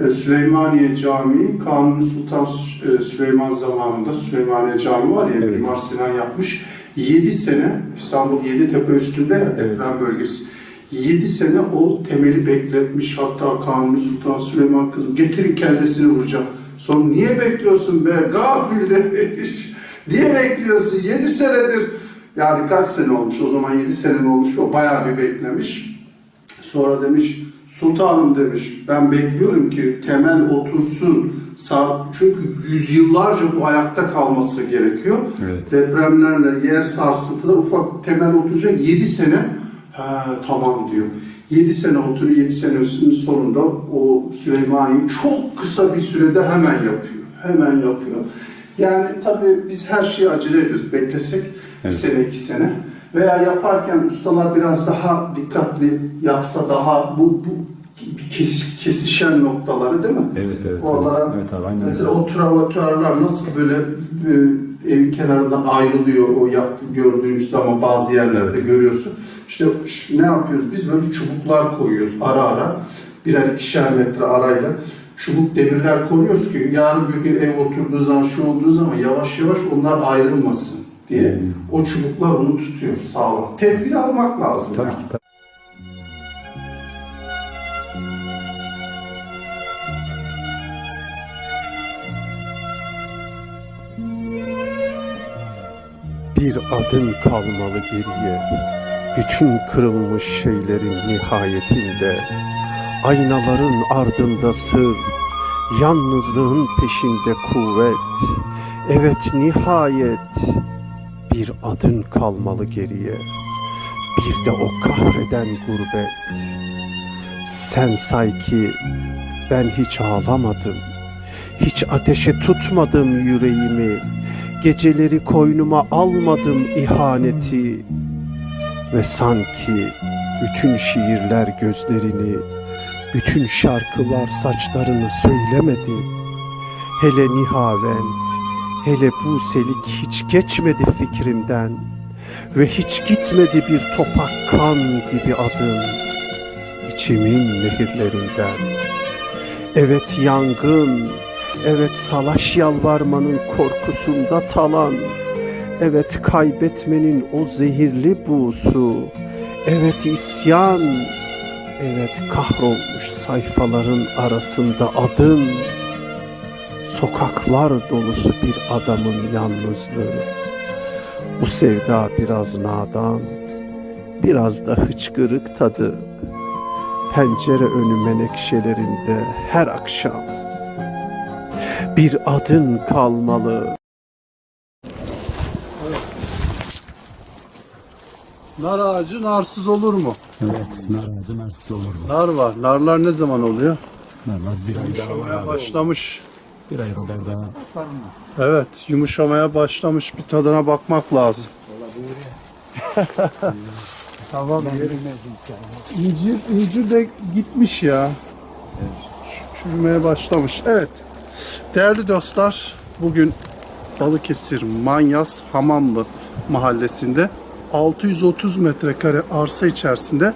e, Süleymaniye Camii, Kanuni Sultan e, Süleyman zamanında Süleymaniye Camii var ya, Evet. Mimar Sinan yapmış. 7 sene, İstanbul Yeditepe üstünde ya deprem bölgesi. 7 sene o temeli bekletmiş. Hatta Kanuni Sultan Süleyman kızım getirin kellesini vuracağım. Sonra niye bekliyorsun be gafil demiş. Niye bekliyorsun? 7 senedir. Yani kaç sene olmuş o zaman 7 sene olmuş o bayağı bir beklemiş. Sonra demiş sultanım demiş ben bekliyorum ki temel otursun. Çünkü yüzyıllarca bu ayakta kalması gerekiyor. Evet. Depremlerle yer sarsıntıda ufak temel oturacak 7 sene ha, tamam diyor. 7 sene oturuyor 7 senesinin sonunda o Süleymaniye çok kısa bir sürede hemen yapıyor. Hemen yapıyor. Yani tabii biz her şeyi acele ediyoruz. Beklesek bir Evet. sene iki sene veya yaparken ustalar biraz daha dikkatli yapsa daha bu, bu kes- kesişen noktaları değil mi? Evet, evet, Oralara evet. Evet abi, aynen mesela öyle. o travatörler nasıl böyle e, evin kenarından ayrılıyor o yaptı gördüğünüz zaman bazı yerlerde görüyorsun. İşte ne yapıyoruz biz böyle çubuklar koyuyoruz ara ara birer ikişer metre arayla çubuk demirler koyuyoruz ki yarın bir gün ev oturduğu zaman şu olduğu zaman yavaş yavaş onlar ayrılmasın diye o çubuklar onu tutuyor sağlam. Tedbir almak lazım. Tabii yani. Tabii. Bir adım kalmalı geriye. Bütün kırılmış şeylerin nihayetinde. Aynaların ardında sır. Yalnızlığın peşinde kuvvet. Evet nihayet bir adın kalmalı geriye. Bir de o kahreden gurbet. Sen say ki ben hiç ağlamadım. Hiç ateşe tutmadım yüreğimi. Geceleri koynuma almadım ihaneti ve sanki bütün şiirler gözlerini, bütün şarkılar saçlarını söylemedi. Hele nihavent, hele bu selik hiç geçmedi fikrimden ve hiç gitmedi bir topak kan gibi adın içimin nehirlerinden. Evet yangın, evet salaş yalvarmanın korkusunda talan, evet kaybetmenin o zehirli buğusu, evet isyan, evet kahrolmuş sayfaların arasında adın, sokaklar dolusu bir adamın yalnızlığı. Bu sevda biraz nadan, biraz da hıçkırık tadı pencere önü menekşelerinde her akşam bir adın kalmalı. Nar ağacı narsız olur mu? Evet. Nar ağacı narsız olur mu? Nar var. Narlar ne zaman oluyor? Narlar bir ay başlamış. Bir ay kadar daha. Evet, yumuşamaya başlamış. Bir tadına bakmak lazım. tamam. İncir, incir de gitmiş ya. Çürümeye başlamış. Evet. Değerli dostlar, bugün Balıkesir Manyas Hamamlı mahallesinde 630 metrekare arsa içerisinde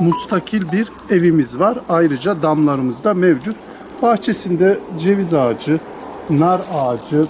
mustakil bir evimiz var. Ayrıca damlarımız da mevcut. Bahçesinde ceviz ağacı, nar ağacı,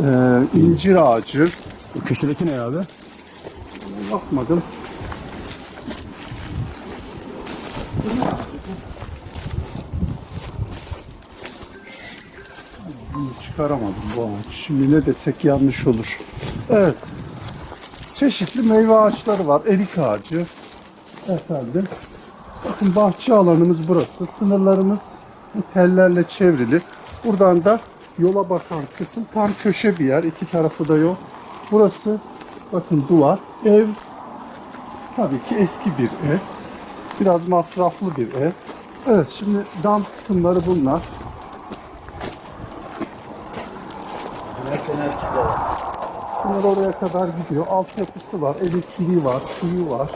e, incir ağacı. Köşedeki ne abi? Bakmadım. Çıkaramadım bu ağaç. Şimdi ne desek yanlış olur. Evet. Çeşitli meyve ağaçları var. Erik ağacı. Efendim. Bakın bahçe alanımız burası. Sınırlarımız tellerle çevrili. Buradan da yola bakan kısım tam köşe bir yer. İki tarafı da yol. Burası bakın duvar. Ev tabii ki eski bir ev. Biraz masraflı bir ev. Evet şimdi dam kısımları bunlar. Sınır oraya kadar gidiyor. Altyapısı var, elektriği var, suyu var.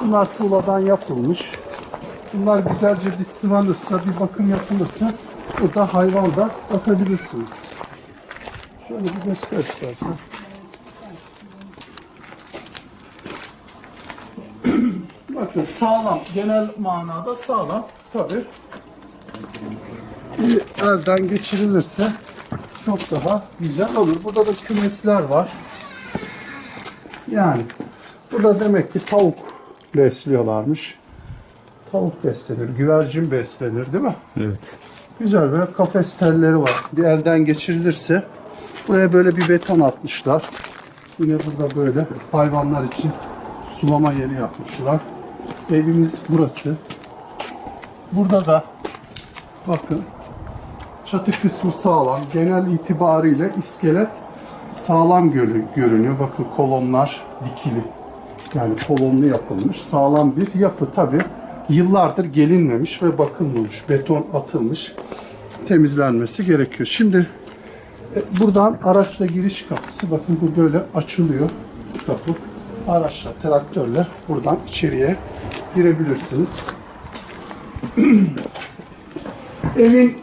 Bunlar tuğladan yapılmış. Bunlar güzelce bir sıvanırsa, bir bakım yapılırsa burada hayvan da atabilirsiniz. Şöyle bir göster istersen. Bakın sağlam, genel manada sağlam. tabii bir elden geçirilirse çok daha güzel olur. Burada da kümesler var. Yani burada demek ki tavuk besliyorlarmış. Tavuk beslenir, güvercin beslenir değil mi? Evet. Güzel böyle kafes telleri var. Bir elden geçirilirse buraya böyle bir beton atmışlar. Yine burada böyle hayvanlar için sulama yeri yapmışlar. Evimiz burası. Burada da bakın çatı kısmı sağlam. Genel itibariyle iskelet sağlam görü- görünüyor. Bakın kolonlar dikili. Yani kolonlu yapılmış. Sağlam bir yapı tabi. Yıllardır gelinmemiş ve bakılmamış. Beton atılmış. Temizlenmesi gerekiyor. Şimdi e, buradan araçla giriş kapısı. Bakın bu böyle açılıyor. Kapı. Araçla, traktörle buradan içeriye girebilirsiniz. Evin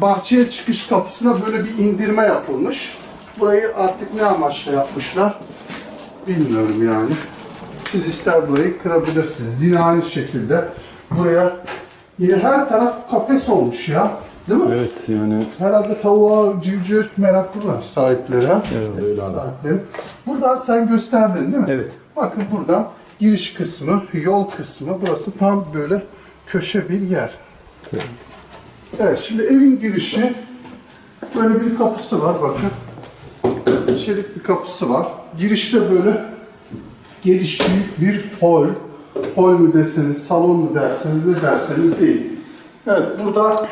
bahçeye çıkış kapısına böyle bir indirme yapılmış. Burayı artık ne amaçla yapmışlar bilmiyorum yani. Siz ister burayı kırabilirsiniz. Yine aynı şekilde buraya yine her taraf kafes olmuş ya. Değil mi? Evet yani Herhalde tavuğa civciv meraklı var sahipleri. Evet, öyle abi. Sahipleri. Buradan sen gösterdin değil mi? Evet. Bakın buradan giriş kısmı, yol kısmı. Burası tam böyle köşe bir yer. Evet şimdi evin girişi böyle bir kapısı var bakın. Çelik bir kapısı var. Girişte böyle geniş büyük bir hol. Hol mü deseniz, salon mu derseniz ne derseniz değil. Evet burada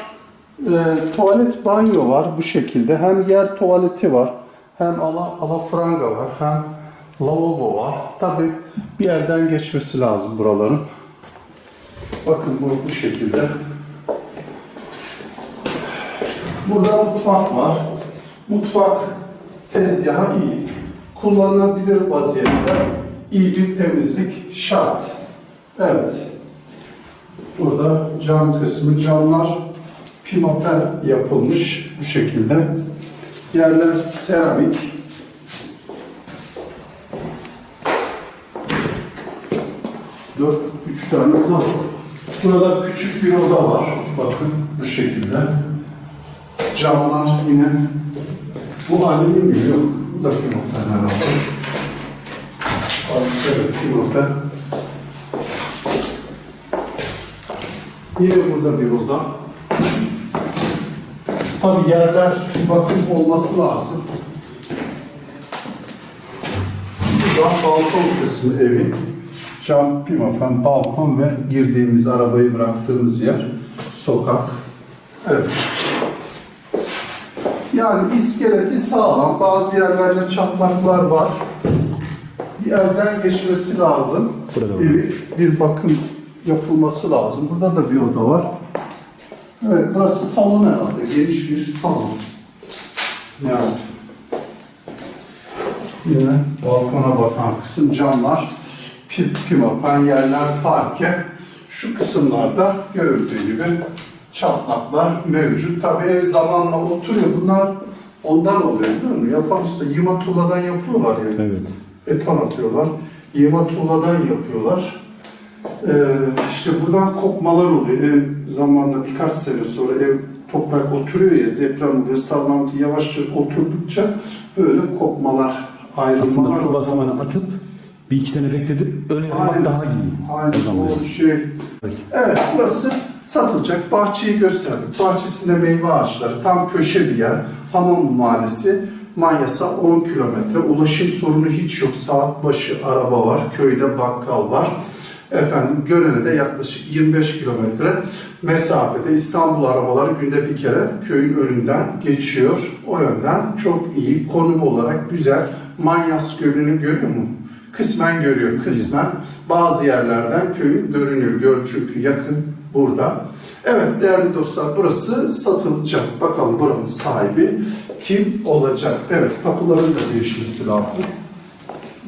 e, tuvalet banyo var bu şekilde. Hem yer tuvaleti var, hem ala, alafranga var, hem lavabo var. Tabi bir elden geçmesi lazım buraların. Bakın bu bu şekilde. Burada mutfak var. Mutfak tezgahı iyi. Kullanılabilir vaziyette iyi bir temizlik şart. Evet. Burada cam kısmı camlar pimapen yapılmış bu şekilde. Yerler seramik. Dört, üç tane oda. Burada küçük bir oda var. Bakın bu şekilde. Camlar yine bu alüminyum yok. Bu da pimapen herhalde. Evet, pimapen. Yine burada bir oda. Tabi yerler bakım olması lazım. Buradan balkon kısmı evin. Cam, pimapen, balkon ve girdiğimiz arabayı bıraktığımız yer. Sokak. Evet. Yani iskeleti sağlam. Bazı yerlerde çatlaklar var. Bir elden geçmesi lazım. Burada. Bir, bir bakım yapılması lazım. Burada da bir oda var. Evet, burası salon herhalde. Geniş bir salon. Yani. Yine balkona bakan kısım camlar, pip pimapen yerler parke. Şu kısımlarda görüldüğü gibi çatlaklar mevcut. Tabii ev zamanla oturuyor. Bunlar ondan oluyor değil mi? Yapan usta yıma tuğladan yapıyorlar yani. evet. Beton atıyorlar. Yığma tuğladan yapıyorlar. Ee, işte buradan kopmalar oluyor. Ev zamanla birkaç sene sonra ev toprak oturuyor ya deprem oluyor. Sallantı yavaşça oturdukça böyle kopmalar ayrılmalar. Aslında su basmanı atıp bir iki sene bekledip öyle yapmak Aynen. daha iyi. Aynen O zaman. o şey. Evet burası satılacak. Bahçeyi gösterdik. Bahçesinde meyve ağaçları. Tam köşe bir yer. Hamam mahallesi. Manyas'a 10 kilometre. Ulaşım sorunu hiç yok. Saat başı araba var. Köyde bakkal var. Efendim Gönen'e de yaklaşık 25 kilometre mesafede İstanbul arabaları günde bir kere köyün önünden geçiyor. O yönden çok iyi. Konum olarak güzel. Manyas Gölü'nü görüyor mu? Kısmen görüyor, kısmen. Bazı yerlerden köyün görünüyor. Göl çünkü yakın burada. Evet değerli dostlar burası satılacak. Bakalım buranın sahibi kim olacak? Evet kapıların da değişmesi lazım.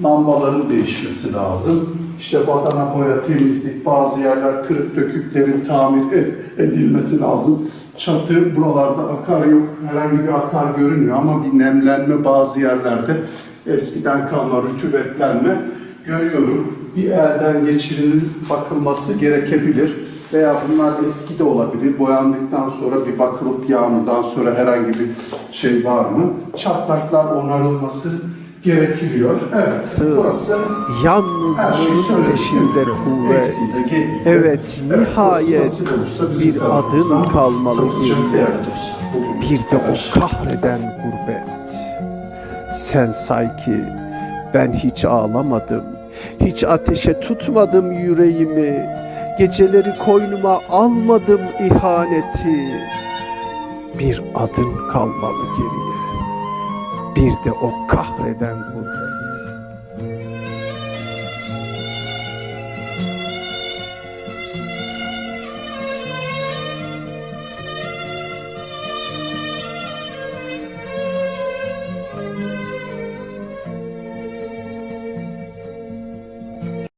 Lambaların değişmesi lazım. İşte badana boya, temizlik, bazı yerler kırık döküklerin tamir ed- edilmesi lazım. Çatı buralarda akar yok, herhangi bir akar görünmüyor ama bir nemlenme bazı yerlerde eskiden kalma rütubetlenme görüyorum. Bir elden geçirilip bakılması gerekebilir. Veya bunlar eski de olabilir. Boyandıktan sonra bir bakılıp yağmurdan sonra herhangi bir şey var mı? Çatlaklar onarılması gerekiyor. Evet. Burası her şey peşinde kuvvet. Evet, nihayet bir adım kalmalı Bir de kadar. o kahreden gurbet. Sen say ki ben hiç ağlamadım. Hiç ateşe tutmadım yüreğimi. Geceleri koynuma almadım ihaneti. Bir adım kalmalı geriye. Bir de o kahreden gurbet.